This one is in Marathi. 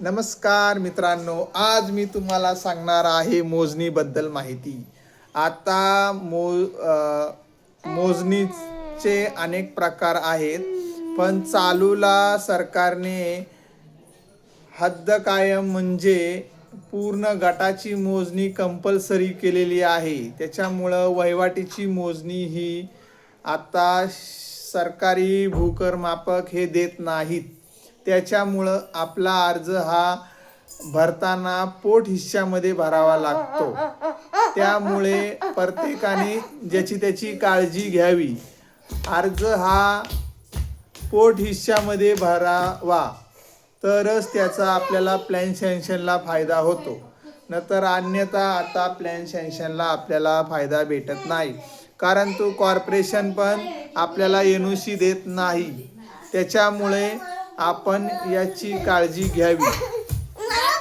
नमस्कार मित्रांनो आज मी तुम्हाला सांगणार आहे मोजणीबद्दल माहिती. आता मो मोजणीचे अनेक प्रकार आहेत पण चालूला सरकारने हद्द कायम म्हणजे पूर्ण गटाची मोजणी कंपल्सरी केलेली आहे. त्याच्यामुळं वहिवाटीची मोजणी ही आता सरकारी भूकरमापक हे देत नाहीत. त्याच्यामुळं आपला अर्ज हा भरताना पोट हिश्श्यामध्ये भरावा लागतो. त्यामुळे प्रत्येकाने ज्याची त्याची काळजी घ्यावी. अर्ज हा पोट हिश्श्यामध्ये भरावा तरच त्याचा आपल्याला प्लॅन सँक्शनला फायदा होतो. नंतर अन्यथा आता प्लॅन सँक्शनला आपल्याला फायदा भेटत नाही. कारण तो कॉर्पोरेशन पण आपल्याला एनओसी देत नाही. त्याच्यामुळे आपण याची काळजी घ्यावी.